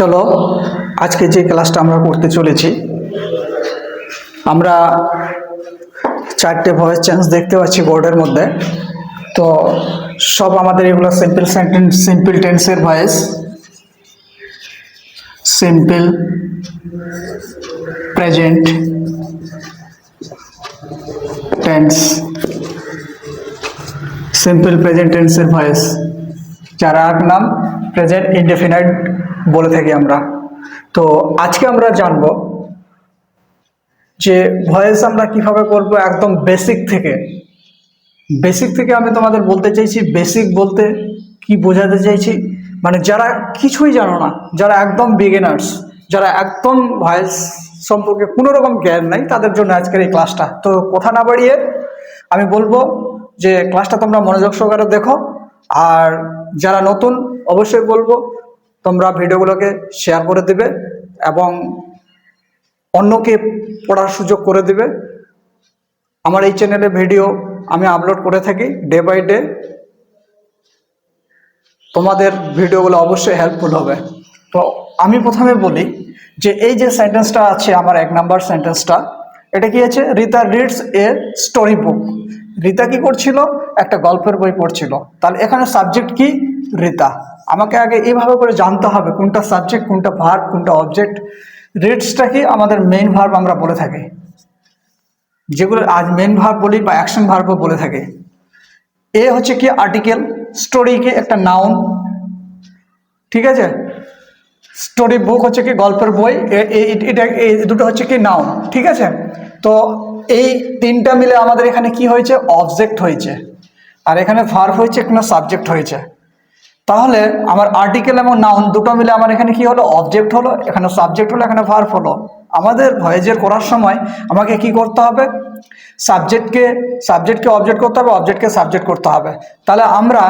চলো, আজকে যে ক্লাসটা আমরা করতে চলেছি, আমরা চারটে ভয়েস চেঞ্জ দেখতে পাচ্ছি বোর্ডের মধ্যে। তো সব আমাদের এগুলো সিম্পল সেন্টেন্স সিম্পল টেন্সের voice simple present tense simple present টেন্সের ভয়েস যার আর নাম প্রেজেন্ট ইনডেফিনাইট বলে থাকি আমরা। তো আজকে আমরা জানব যে ভয়েস আমরা কীভাবে করব একদম বেসিক থেকে। বেসিক থেকে আমি তোমাদের বলতে চাইছি বেসিক বলতে কি বোঝাতে চাইছি? মানে যারা কিছুই জানো না, যারা একদম বিগিনার্স যারা একদম ভয়েস সম্পর্কে কোনো রকম জ্ঞান নাই, তাদের জন্য আজকের এই ক্লাসটা তো কথা না বাড়িয়ে আমি বলব যে ক্লাসটা তোমরা মনোযোগ সহকারে দেখো। আর যারা নতুন, অবশ্যই বলব তোমরা ভিডিওগুলোকে শেয়ার করে দিবে এবং অন্যকে পড়ার সুযোগ করে দিবে। আমার এই চ্যানেলে ভিডিও আমি আপলোড করে থাকি ডে বাই ডে তোমাদের ভিডিওগুলো অবশ্যই হেল্পফুল হবে। তো আমি প্রথমে বলি যে এই যে সেন্টেন্সটা আছে, আমার এক নাম্বার সেন্টেন্সটা এটা কি আছে? Rita reads a story book Rita কি করছিল? একটা গল্পের বই পড়ছিল। তাহলে এখানে সাবজেক্ট কি? রিতা আমাকে আগে এইভাবে করে জানতে হবে কোনটা সাবজেক্ট কোনটা ভার্ব কোনটা অবজেক্ট রিডসটা কি আমাদের মেইন ভার্ব আমরা বলে থাকি। যেগুলো আজ মেন ভার্ব বলি বা অ্যাকশন ভার্বও বলে থাকে। এ হচ্ছে কি আর্টিকেল স্টোরি কি একটা নাউন ঠিক আছে? স্টোরি বুক হচ্ছে কি গল্পের বই। এটা এই দুটো হচ্ছে কি নাউন ঠিক আছে? তো এই তিনটা মিলে আমাদের এখানে কি হয়েছে? অবজেক্ট হয়েছে। আর এখানে ভার্ব হয়েছে এখানে সাবজেক্ট হয়েছে। তাহলে আমার আর্টিকেল এবং নাউন দুটো মিলে আমার এখানে কি হলো? অবজেক্ট হলো, এখানে সাবজেক্ট হলো, এখানে ভার্ব হলো। আমাদের ভয়েজের করার সময় আমাকে কি করতে হবে? সাবজেক্টকে সাবজেক্টকে অবজেক্ট করতে হবে অবজেক্টকে সাবজেক্ট করতে হবে। তাহলে আমরা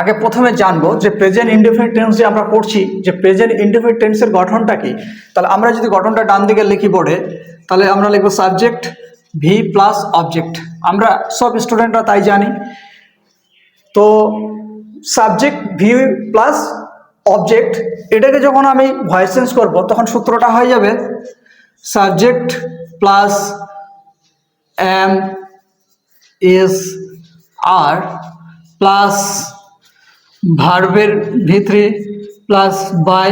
আগে প্রথমে জানব যে প্রেজেন্ট ইনডিফিনিট টেন্স যে আমরা পড়ছি, যে প্রেজেন্ট ইনডিফিনিট টেন্সের গঠনটা কি? তাহলে আমরা যদি গঠনটা ডান দিকে লিখি বোর্ডে, তাহলে আমরা লিখব সাবজেক্ট ভি প্লাস অবজেক্ট আমরা সব স্টুডেন্টরা তাই জানি। তো সাবজেক্ট ভি প্লাস অবজেক্ট এটাকে যখন আমি ভয়েস চেঞ্জ করব, তখন সূত্রটা হয়ে যাবে subject plus am is are plus ভার্বের ভিতরে প্লাস বাই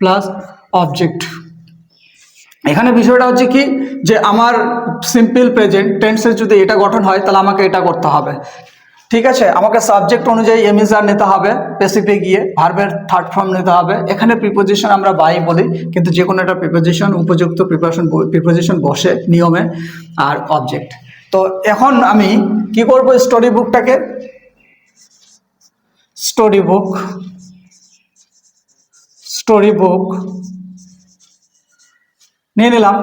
প্লাস অবজেক্ট এখানে বিষয়টা হচ্ছে কি, যে আমার সিম্পল প্রেজেন্ট টেন্সের যদি এটা গঠন হয়, তাহলে আমাকে এটা করতে হবে। ঠিক আছে? আমাকে সাবজেক্ট অনুযায়ী এমিজার নিতে হবে পেসিফে গিয়ে ভার্বের থার্ড ফর্ম নিতে হবে। এখানে প্রিপোজিশন আমরা বাই বলি, কিন্তু যে কোনো একটা প্রিপোজিশন উপযুক্ত প্রিপারেশন প্রিপোজিশন বসে নিয়মে আর অবজেক্ট তো এখন আমি কি করব স্টোরি বুকটাকে স্টোরি বুক স্টোরি বুক নিয়ে নিলাম।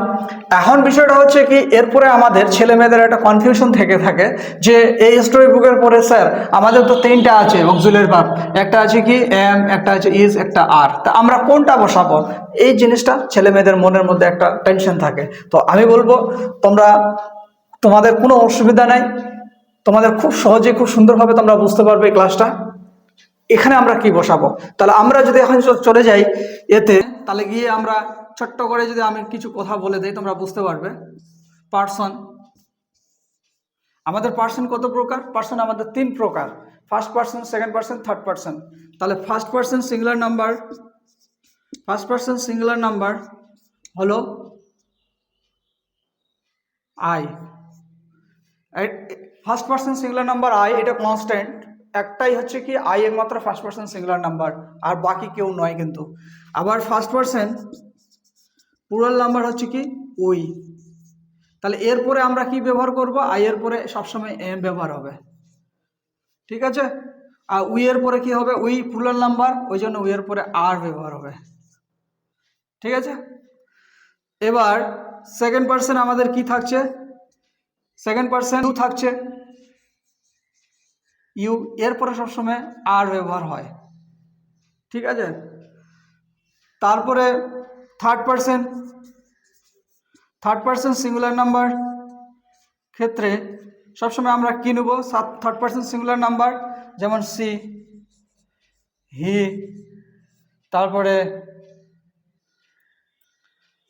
এখন বিষয়টা হচ্ছে কি, এরপরে আমাদের ছেলে মেয়েদের একটা কনফিউশন থেকে থাকে যে এই স্টোরি বুকের পরে স্যার আমাদের তো তিনটা আছে, অক্সুলের ভাব একটা আছে কি এম একটা আছে ইজ একটা আর তা আমরা কোনটা বসাবো? এই জিনিসটা ছেলে মেয়েদের মনের মধ্যে একটা টেনশন থাকে। তো আমি বলব, তোমরা, তোমাদের কোনো অসুবিধা নাই। তোমাদের খুব সহজে, খুব সুন্দরভাবে তোমরা বুঝতে পারবে ক্লাসটা এখানে আমরা কি বসাবো? তাহলে আমরা যদি এখন চলে যাই এতে, তাহলে গিয়ে আমরা ছোট্ট করে যদি আমি কিছু কথা বলে দিই, তোমরা বুঝতে পারবে। পার্সন। আমাদের পার্সন কত প্রকার? পার্সন আমাদের তিন প্রকার। First person, second person, third person. তাহলে first person singular number. First person singular number হলো I first person singular number I এটা কনস্ট্যান্ট একটাই হচ্ছে কি আই একমাত্র ফার্স্ট পার্সন সিঙ্গুলার নাম্বার আর বাকি কেউ নয় কিন্তু। আবার ফার্স্ট পার্সন প্লুরাল নাম্বার হচ্ছে কি, ওই। তাহলে এরপরে আমরা কি ব্যবহার করব? আই এর পরে সবসময় এম ব্যবহার হবে। ঠিক আছে? আর উই এর পরে কি হবে? উই প্লুরাল নাম্বার ওই জন্য উই এর পরে আর ব্যবহার হবে। ঠিক আছে? এবার সেকেন্ড পার্সন আমাদের কি থাকছে? সেকেন্ড পার্সন থাকছে। ইউ এরপরে সবসময় আর ব্যবহার হয়। ঠিক আছে? তারপরে third person third person singular number ক্ষেত্রে সবসময় আমরা কী নেব? সাত থার্ড পার্সন সিঙ্গুলার নাম্বার যেমন সি হি তারপরে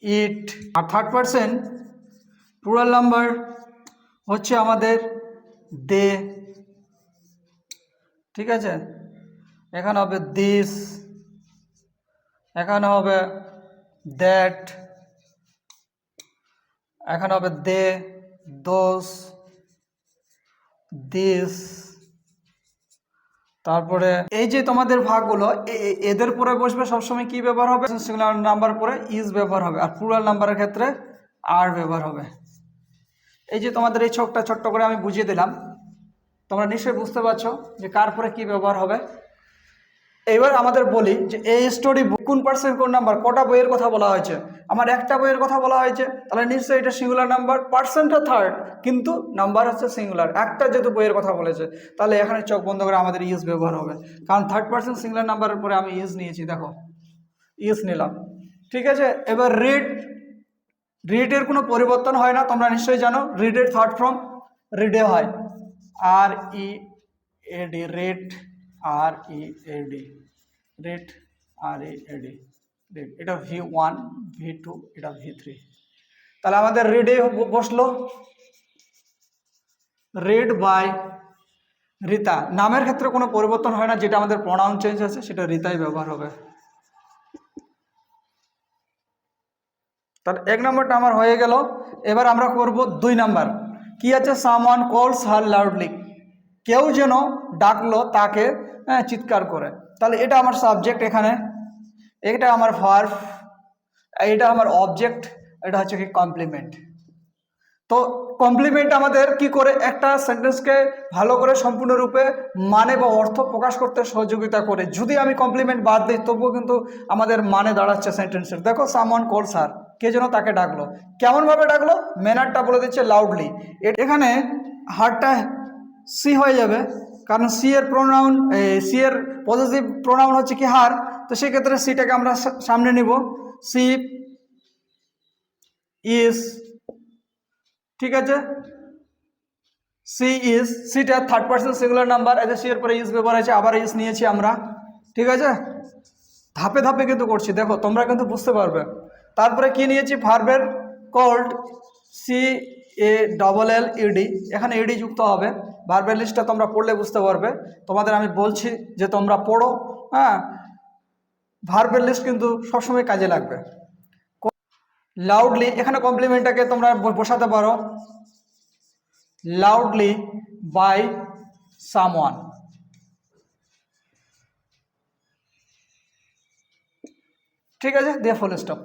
ইট আর থার্ড পার্সন প্লুরাল নাম্বার হচ্ছে আমাদের দে। ঠিক আছে? এখানে হবে দিস এখানে হবে দ্যাট এখানে হবে দে দোষ দিস তারপরে এই যে তোমাদের ভাগগুলো এদের পরে বসবে সবসময় কি ব্যবহার হবে? সিঙ্গুলার নাম্বার পরে ইজ ব্যবহার হবে, আর প্লুরাল নাম্বারের ক্ষেত্রে আর ব্যবহার হবে। এই যে তোমাদের এই ছকটা ছোট্ট করে আমি বুঝিয়ে দিলাম। তোমরা নিশ্চয়ই বুঝতে পারছ যে কার পরে কি ব্যবহার হবে। এবার আমাদের বলি যে এই স্টোরি কোন পার্সেন্ট কোন নাম্বার কটা বইয়ের কথা বলা হয়েছে? আমার একটা বইয়ের কথা বলা হয়েছে, তাহলে নিশ্চয়ই এটা সিঙ্গুলার নাম্বার পার্সেন্টটা থার্ড কিন্তু নাম্বার হচ্ছে সিঙ্গুলার একটা যেহেতু বইয়ের কথা বলেছে, তাহলে এখানে চোখ বন্ধ করে আমাদের ইউজ ব্যবহার হবে। কারণ থার্ড পার্সেন্ট সিঙ্গুলার নাম্বারের পরে আমি ইউজ নিয়েছি, দেখো। ইউজ নিলাম। ঠিক আছে, এবার রিড রিডের কোনো পরিবর্তন হয় না, তোমরা নিশ্চয়ই জানো রিডের থার্ড ফর্ম রিডে হয়। R E A D read R E A D read R E A D read এটা ভি ওয়ান ভি টু এটা ভি থ্রি তাহলে আমাদের রিডে বসল। রেড বাই রিতা নামের ক্ষেত্রে কোনো পরিবর্তন হয় না, যেটা আমাদের প্রোনাউন চেঞ্জ আছে, সেটা রিতাই ব্যবহার হবে। তাহলে এক নম্বরটা আমার হয়ে গেল। এবার আমরা করব দুই নাম্বার। কি আছে? সামান কলস হার লাউডলি কেউ যেন ডাকলো তাকে হ্যাঁ, চিৎকার করে। তাহলে এটা আমার সাবজেক্ট এখানে। এটা আমার ভার্ভ এটা আমার অবজেক্ট এটা হচ্ছে কি কমপ্লিমেন্ট তো কমপ্লিমেন্ট আমাদের কি করে? একটা সেন্টেন্সকে ভালো করে সম্পূর্ণরূপে মানে বা অর্থ প্রকাশ করতে সহযোগিতা করে। যদি আমি কমপ্লিমেন্ট বাদ দিই তবুও কিন্তু আমাদের মানে দাঁড়াচ্ছে সেন্টেন্সের দেখো সামন কল স্যার কে যেন তাকে ডাকলো? কেমনভাবে ডাকলো? ম্যানারটা বলে দিচ্ছে লাউডলি এখানে হারটা সি হয়ে যাবে, কারণ সি এর প্রোনাউন সি এর পজিটিভ প্রোনাউন হচ্ছে কি হার? তো সেক্ষেত্রে সিটাকে আমরা সামনে নিব। সি ইজ ঠিক আছে? সি ইজ সিটা থার্ড পার্সন সিঙ্গুলার নাম্বার এতে সি এর পরে ইজ ব্যবহার আছে আবার ইজ নিয়েছি আমরা। ঠিক আছে? ধাপে ধাপে কিন্তু করছি। দেখো, তোমরা কিন্তু বুঝতে পারবে। তারপরে কি নিয়েছি? ভার্বের called C A double L ED এখানে ইডি যুক্ত হবে। ভার্বের লিস্টটা তোমরা পড়লে বুঝতে পারবে। তোমাদের আমি বলছি যে তোমরা পড়ো হ্যাঁ? ভার্বের লিস্ট কিন্তু সবসময় কাজে লাগবে। লাউডলি এখানে কমপ্লিমেন্টটাকে তোমরা বসাতে পারো। লাউডলি বাই সামওয়ান ঠিক আছে? দিয়ে ফুল স্টপ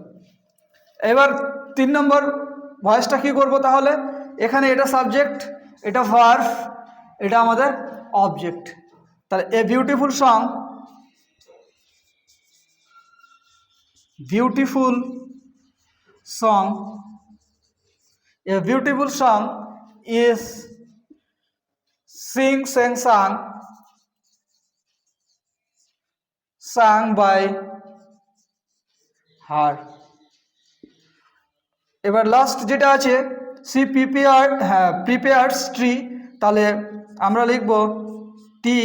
এবার তিন নম্বর ভয়েসটা কী করব তাহলে? এখানে এটা সাবজেক্ট এটা ভার্ভ এটা আমাদের অবজেক্ট তাহলে a beautiful song beautiful song a beautiful song is Singh sang Tsang sung by her. এবার লাস্ট যেটা আছে সি প্রিপেয়ার হ্যাঁ প্রিপেয়ার্স ট্রি তাহলে আমরা লিখব T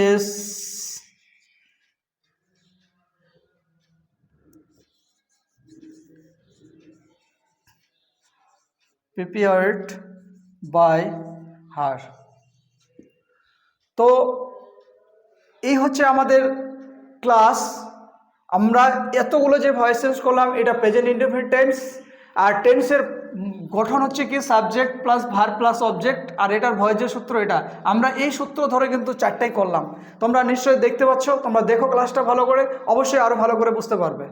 S prepared by her. তো এই হচ্ছে আমাদের ক্লাস আমরা এতগুলো যে ভয়েস চেঞ্জ করলাম, এটা প্রেজেন্ট ইন্ডিফিনিট টেন্স আর টেন্সের গঠন হচ্ছে কি subject plus verb plus object আর এটার ভয়েসের সূত্র এটা, আমরা এই সূত্র ধরে কিন্তু চারটাই করলাম। তোমরা নিশ্চয়ই দেখতে পাচ্ছ, তোমরা দেখো ক্লাসটা ভালো করে, অবশ্যই আরও ভালো করে বুঝতে পারবে।